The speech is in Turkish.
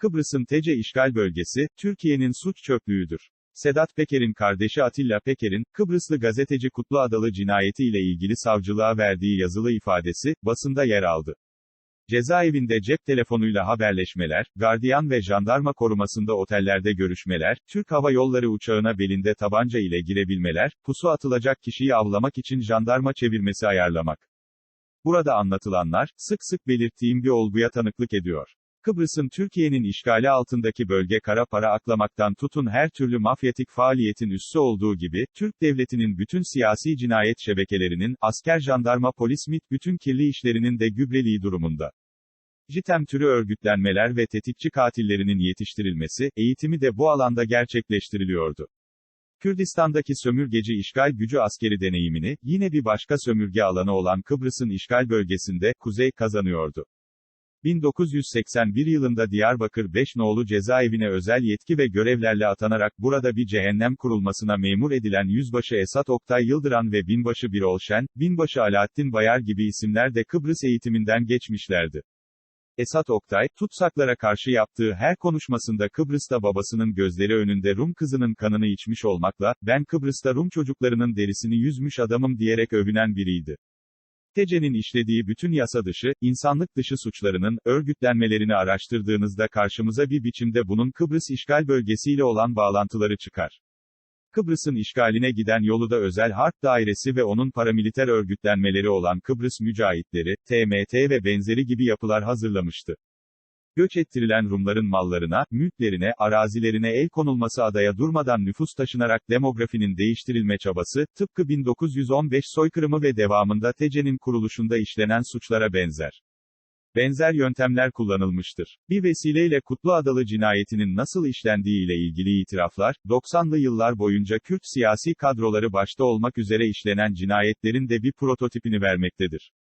Kıbrıs'ın Tece işgal bölgesi, Türkiye'nin suç çöplüğüdür. Sedat Peker'in kardeşi Atilla Peker'in, Kıbrıslı gazeteci Kutlu Adalı cinayeti ile ilgili savcılığa verdiği yazılı ifadesi, basında yer aldı. Cezaevinde cep telefonuyla haberleşmeler, gardiyan ve jandarma korumasında otellerde görüşmeler, Türk Hava Yolları uçağına belinde tabanca ile girebilmeler, pusu atılacak kişiyi avlamak için jandarma çevirmesi ayarlamak. Burada anlatılanlar, sık sık belirttiğim bir olguya tanıklık ediyor. Kıbrıs'ın Türkiye'nin işgali altındaki bölge kara para aklamaktan tutun her türlü mafyatik faaliyetin üssü olduğu gibi, Türk devletinin bütün siyasi cinayet şebekelerinin, asker jandarma polis MIT bütün kirli işlerinin de gübreliği durumunda. JITEM türü örgütlenmeler ve tetikçi katillerinin yetiştirilmesi, eğitimi de bu alanda gerçekleştiriliyordu. Kürdistan'daki sömürgeci işgal gücü askeri deneyimini, yine bir başka sömürge alanı olan Kıbrıs'ın işgal bölgesinde, Kuzey kazanıyordu. 1981 yılında Diyarbakır 5 nolu cezaevine özel yetki ve görevlerle atanarak burada bir cehennem kurulmasına memur edilen Yüzbaşı Esat Oktay Yıldıran ve Binbaşı Birol Şen, Binbaşı Alaaddin Bayar gibi isimler de Kıbrıs eğitiminden geçmişlerdi. Esat Oktay, tutsaklara karşı yaptığı her konuşmasında Kıbrıs'ta babasının gözleri önünde Rum kızının kanını içmiş olmakla, ben Kıbrıs'ta Rum çocuklarının derisini yüzmüş adamım diyerek övünen biriydi. TC'nin işlediği bütün yasa dışı, insanlık dışı suçlarının, örgütlenmelerini araştırdığınızda karşımıza bir biçimde bunun Kıbrıs işgal bölgesiyle olan bağlantıları çıkar. Kıbrıs'ın işgaline giden yolu da özel harp dairesi ve onun paramiliter örgütlenmeleri olan Kıbrıs mücahitleri, TMT ve benzeri gibi yapılar hazırlamıştı. Göç ettirilen Rumların mallarına, mülklerine, arazilerine el konulması adaya durmadan nüfus taşınarak demografinin değiştirilme çabası, tıpkı 1915 soykırımı ve devamında TC'nin kuruluşunda işlenen suçlara benzer. Benzer yöntemler kullanılmıştır. Bir vesileyle Kutlu Adalı cinayetinin nasıl işlendiği ile ilgili itiraflar, 90'lı yıllar boyunca Kürt siyasi kadroları başta olmak üzere işlenen cinayetlerin de bir prototipini vermektedir.